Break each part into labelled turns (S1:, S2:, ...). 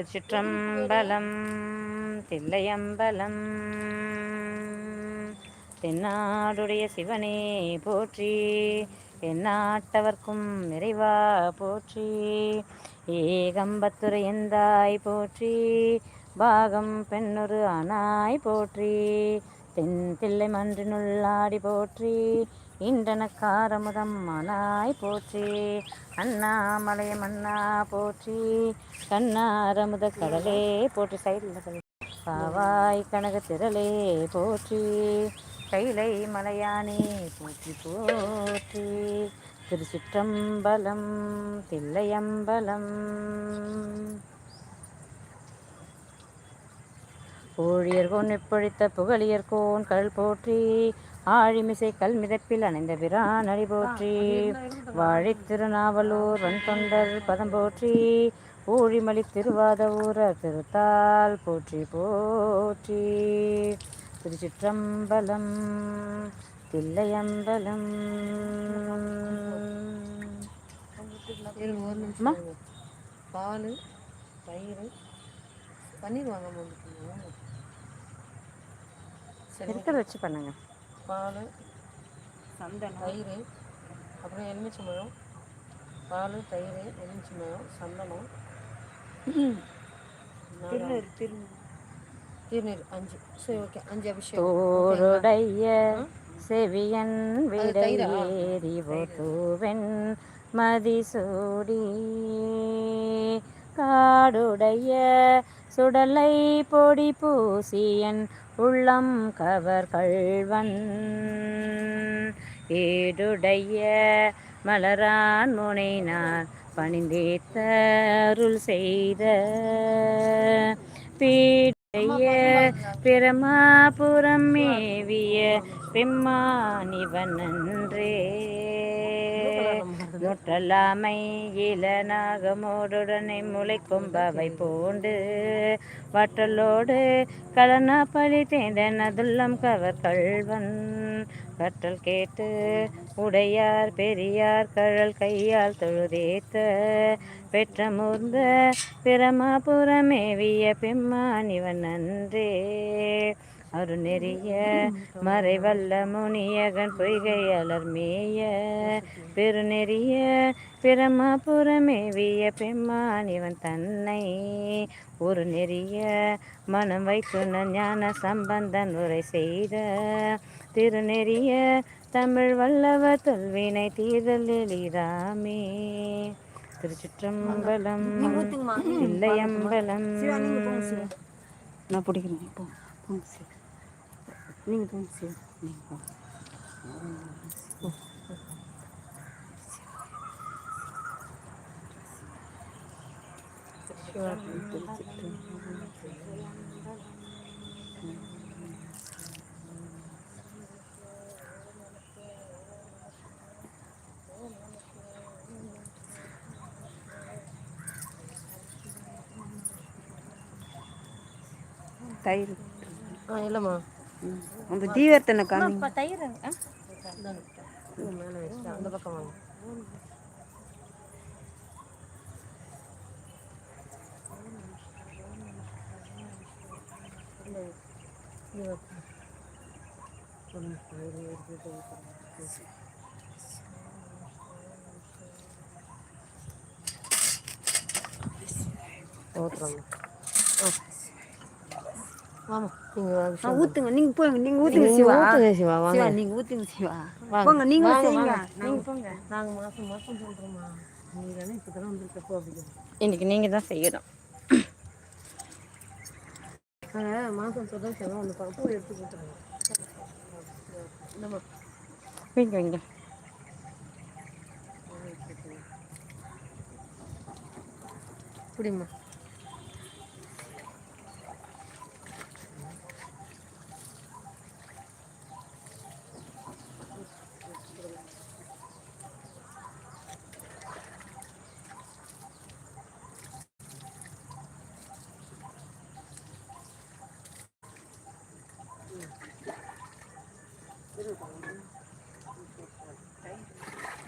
S1: திருச்சிற்றம்பலம் தில்லையம்பலம். தென்னாடுடைய சிவனே போற்றி எந்நாட்டவர்க்கும் நிறைவா போற்றி. ஏகம்பத்துரை எந்தாய் போற்றி பாகம் பெண்ணொரு ஆனாய் போற்றி. தென் தில்லை மன்றினுள்ளாடி போற்றி இன்றனக்காரமுதம் மனாய் போற்றி. அண்ணாமலைய மன்னா போற்றி கண்ணாரமுத கடலே போற்றி. சைடில் பாவாய் கனக திரளே போற்றி. கைலை மலையானே போற்றி போற்றி. திருச்சிற்றம்பலம் தில்லையம்பலம். ஊழியர்கோன் எப்பொழித்த புகழியர்கோன் கல் போற்றி ஆழிமிசை கல் மிதப்பில் அணைந்த பிரான் அடி போற்றி வாழித் திருநாவலூர் வன் தொண்டர் பதம் போற்றி ஊழிமலி திருவாத ஊரர் திருத்தால் போற்றி போற்றி. திருச்சிற்றம்பலம் தில்லையம்பலம்.
S2: பால் தயிர் பன்னீர் வந்துட்டீங்க சரி
S1: இருக்கிறத வச்சு பண்ணுங்க.
S2: பால் சந்தனம் தயிர் அப்புறம் எலுமிச்சம்பழம். பால் தயிர் எலுமிச்சம்பழம் சந்தனம். திருநீர் திருநீர். அஞ்சு. சரி ஓகே. அஞ்சு அபிஷேகம்.
S1: தோருடைய செவியன்
S2: அது தயிரா?
S1: விடையேறி தூவென் மதிசூடி. காடுடைய சுடலை பொடி பூசியன் உள்ளம் கவர் கள்வன் ஏடுடைய மலரான் முனை நான் பணிந்தேத்த அருள் செய்த. பீடைய பிரமாபுரம் மேவிய பெம்மானிவன் நன்றே நுற்றலாமை இளநாகமோடுடனே முளைக்கும்பவை பூண்டு. வற்றலோடு கலனா பழி தேந்தன் அதுள்ளம் கவர் கல்வன் கற்றல் கேட்டு உடையார் பெரியார் கழல் கையால் தொழுதேத்த. பெற்ற மூர்ந்த பிரமாபுரமேவிய பெம்மானிவன் நன்றே அருநெறிய மறைவல்ல முனியகன் பொய்கையலர் மேய பெருநெறிய பிரமாபுரமேவிய பெம்மானிவன் தன்னை ஒரு நெறிய மனம் வைத்துண ஞான சம்பந்தன் உரை செய்த திருநெறிய தமிழ் வல்லவ தொல்வினை தீரல் எளிதாமே. திருச்சிற்றம்பலம் இல்லையம்பலம் நான் பிடிக்கிறேன் போ. போங்க சிவா நீங்கள் போங்க சிவா நீங்கள் போங்க தயிர்
S2: ஆ இல்லைம்மா
S1: அந்த தீவர்த்தனை காமி
S2: தயிர் அந்த பக்கம் வாங்க ஊத்துறோம் ஆமா நீங்க அபிஷேகம்
S3: ஊத்துங்க. நீங்க போங்க நீங்க ஊத்துங்க சிவா.
S2: ஊத்துங்க சிவா வாங்க.
S3: சிவா நீங்க ஊத்துங்க சிவா. போங்க நீங்க
S2: வாங்க,
S3: செய்யுங்க. நீங்க போங்க.
S2: நாங்க மாசம் மாசம் சொல்றோமா நீங்க தானே இப்பதான் வந்திருக்கப்போ அப்படி
S1: இன்னைக்கு நீங்கள் தான் செய்யணும்.
S2: நாங்கள் மாதம் சொல்ல செலவு அந்த பூ எடுத்து கொடுத்துருங்க. நம்ம
S1: வைங்க வைங்க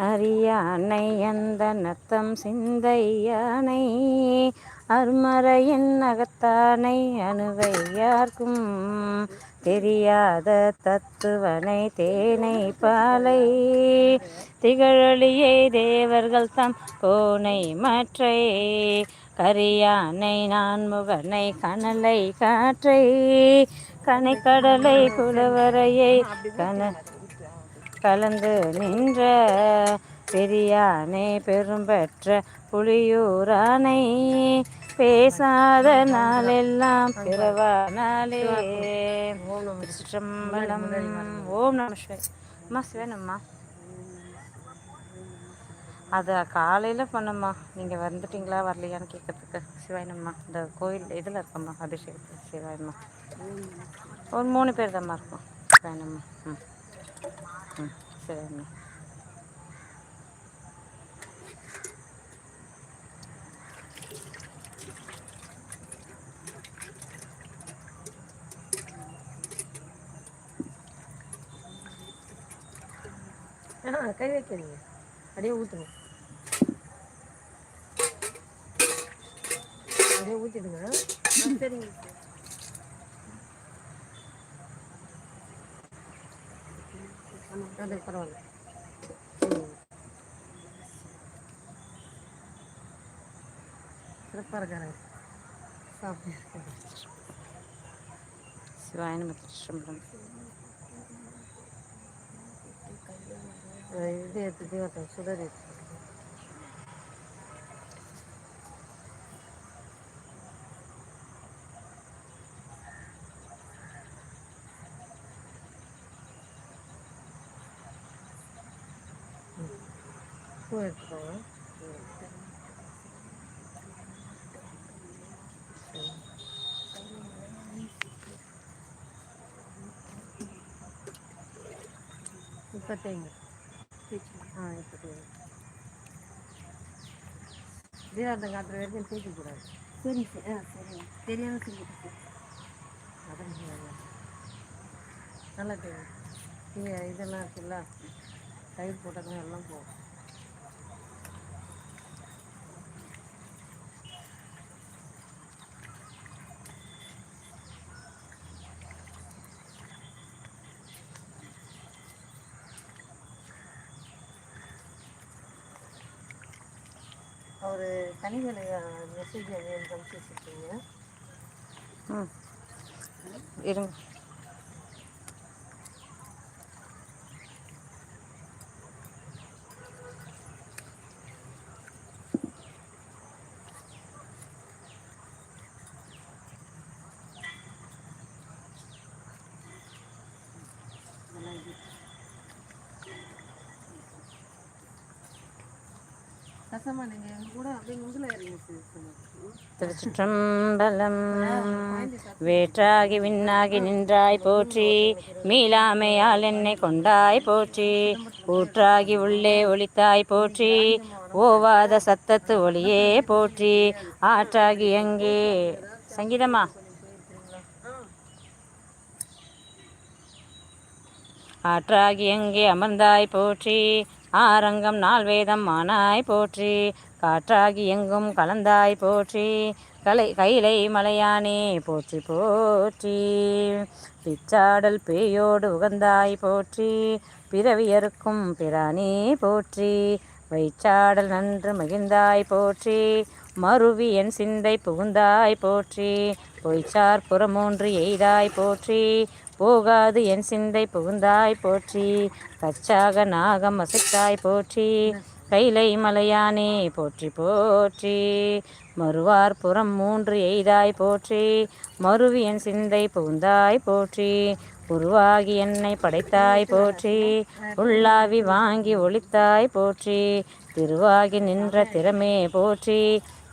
S1: அரியானை அந்த நத்தம் சிந்தையானை? அருமறையின் அகத்தானை அணுவை யார்க்கும் தெரியாத தத்துவனை தேனை பாலை. திகழொளியை தேவர்கள் தம் கோனை மற்றை. கரியானை நான் முகனை கனலை காற்றை. கனைக்கடலை குலவரையை கன கலந்து நின்ற பெரியானை பெரும்பெற்ற புலியூரானை. பேசாத நாளெல்லாம் பிறவா நாளே திருச்சிற்றம்பலம் ஓம் நம அம்மா சிவனம்மா. அது காலையில் பண்ணம்மா. நீங்கள் வந்துட்டீங்களா வரலையான்னு கேட்கறதுக்கு சிவாயனம்மா இந்த கோயில் இதில் இருக்கம்மா அபிஷேகத்தில் சிவாயம்மா ஒரு மூணு பேர் தான்மா இருக்கும். சிவாயனம்மா ம். ம் சிவாயம்மா
S2: கை வைக்கிறீங்க அப்படியே ஊற்றுங்க அப்படியே ஊற்றிடுங்க சரிங்க Öyle parmağı. Preparare. Sapere. Si va
S1: in mettere
S2: sembra. Ay, dedi, dedi, dedi, dedi, dedi, dedi, dedi, பூ எடுத்துக்கோங்க இப்போ தேங்க ஆ இப்போ தேங்க காட்டுற வரைக்கும் தூக்கக்கூடாது
S3: சரி சார் ஆ சரி தெரியாம செஞ்சுட்டு
S2: அதான். நல்லா நீங்கள் இதெல்லாம் இருக்குல்ல தயிர் போட்டதும் எல்லாம் போகும் அவர் தனிகளை மெசேஜ் அனுப்பிச்சிருக்கீங்க?
S1: ம். இருங்க. திருச்சிற்றம்பலம் வேற்றாகி விண்ணாகி நின்றாய் போற்றி மீளாமையால் என்னை கொண்டாய் போற்றி ஊற்றாகி உள்ளே ஒளித்தாய் போற்றி ஓவாத சத்தத்து ஒளியே போற்றி ஆற்றாகி எங்கே? சங்கீதமா ஆற்றாகி எங்கே அமர்ந்தாய் போற்றி ஆரங்கம் நாள் வேதம் மானாய் போற்றி காற்றாகி எங்கும் கலந்தாய் போற்றி கலை கைலை மலையானே போற்றி போற்றி. பிச்சாடல் பேயோடு உகந்தாய் போற்றி பிறவியருக்கும் பிரானே போற்றி. வைச்சாடல் நன்று மகிழ்ந்தாய் போற்றி மருவி என் சிந்தை புகுந்தாய் போற்றி பொய்ச்சார் புறமூன்று எய்தாய் போற்றி போகாது என் சிந்தை புகுந்தாய் போற்றி. கச்சாக நாகம் அசைத்தாய் போற்றி. கைலை மலையானே போற்றி போற்றி. மறுவார் புறம் மூன்று எய்தாய் போற்றி. மருவி என் சிந்தை புகுந்தாய் போற்றி. உருவாகி என்னை படைத்தாய் போற்றி. உள்ளாவி வாங்கி ஒளித்தாய் போற்றி. திருவாகி நின்ற திறமே போற்றி.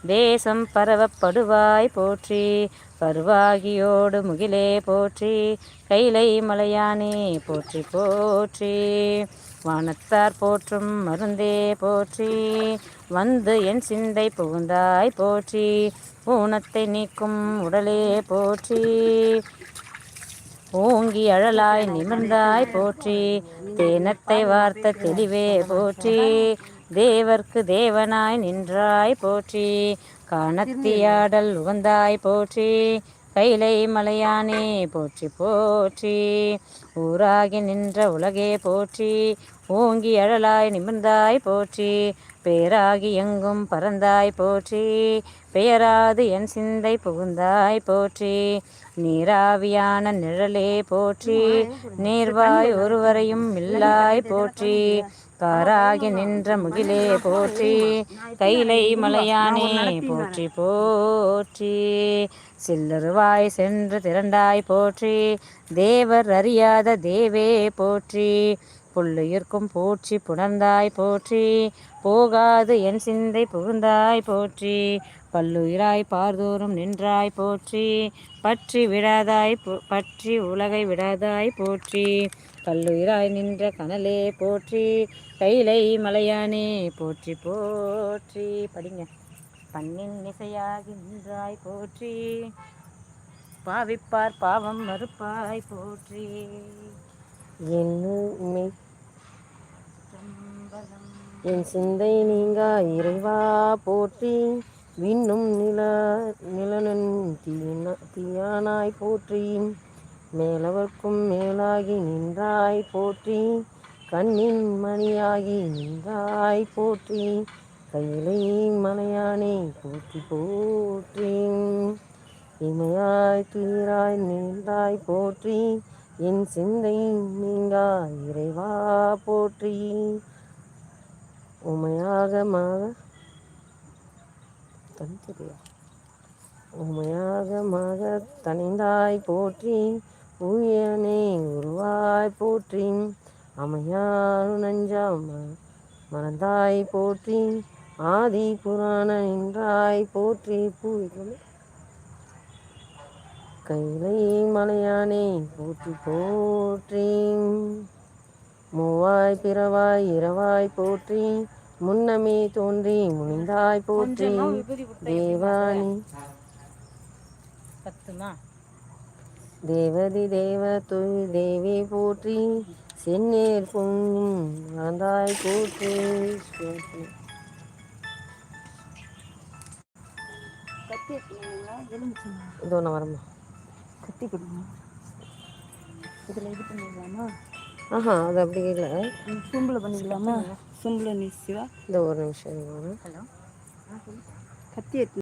S1: தேசம் பரவப்படுவாய் போற்றி பருவாகியோடு முகிலே போற்றி கைலை மலையானே போற்றி போற்றி. வானத்தார் போற்றும் மருந்தே போற்றி வந்து என் சிந்தை புகுந்தாய் போற்றி ஊனத்தை நீக்கும் உடலே போற்றி. ஓங்கி அழலாய் நிமிர்ந்தாய் போற்றி தேனத்தை வார்த்த தெளிவே போற்றி. தேவர்க்கு தேவனாய் நின்றாய் போற்றி. காணத்தியாடல் உகந்தாய் போற்றி. கைலை மலையானே போற்றி போற்றி. ஊராகி நின்ற உலகே போற்றி. ஓங்கி அழலாய் நிமிர்ந்தாய் போற்றி. பேராகி எங்கும் பறந்தாய் போற்றி. பெயராது என் சிந்தை புகுந்தாய் போற்றி. நீராவியான நிழலே போற்றி நீர்வாய் ஒருவரையும் இல்லாய் போற்றி காராகி நின்ற முகிலே போற்றி கைலை மலையானே போற்றி போற்றி. சில்லறுவாய் சென்று திரண்டாய் போற்றி தேவர் அறியாத தேவே போற்றி. புள்ளுயிர்க்கும் போற்றி புணர்ந்தாய் போற்றி போகாது என் சிந்தை புகுந்தாய் போற்றி. பல்லுயிராய் பார்தோறும் நின்றாய் போற்றி பற்றி விடாதாய் பற்றி உலகை விடாதாய் போற்றி கல்லுயிராய் நின்ற கனலே போற்றி கைலை மலையானே போற்றி போற்றி. படிங்க. பண்ணின் இசையாகி நின்றாய் போற்றி பாவிப்பார் பாவம் மறுப்பாய் போற்றி.
S2: என்னுமே என் சிந்தை நீங்கா இறைவா போற்றி. விண்ணும் நில நிலனன் தீயானாய் போற்றி. மேலவர்க்கும் மேலாகி நின்றாய் போற்றி. கண்ணின் மணியாகி நின்றாய் போற்றி. கையிலை மலையானே போற்றி போற்றி. இமையாய் துயிராய் நின்றாய் போற்றி. என் சிந்தை நீங்கா இறைவா போற்றி. உமையாக மாக உமையாக மக தனிந்தாய் போற்றி உயனே உருவாய் போற்றி அமையாறு நஞ்சாம் ம- மறந்தாய் போற்றி ஆதி புராண நின்றாய் போற்றி பூவிகள். கைலை மலையானே போற்றி போற்றி மூவாய் பிறவாய் இரவாய் போற்றி முன்னமே தோன்றி முனிந்தாய் போற்றி தேவானி. தேவதி தேவ தொய் தேவி போற்றி செந்நீர் பொங்கும் மறந்தாய் போற்றி. இதோ நான் வரமா
S3: கத்தி கொடுங்க. இதில் இது பண்ணிடலாமா?
S2: ஆஹா அது அப்படி இல்லை.
S3: சொம்பில் பண்ணிக்கலாமா நீ சிவா
S2: இந்த ஒரு நிமிஷம் இருங்க.
S1: ஹலோ
S3: கத்தி எடுத்து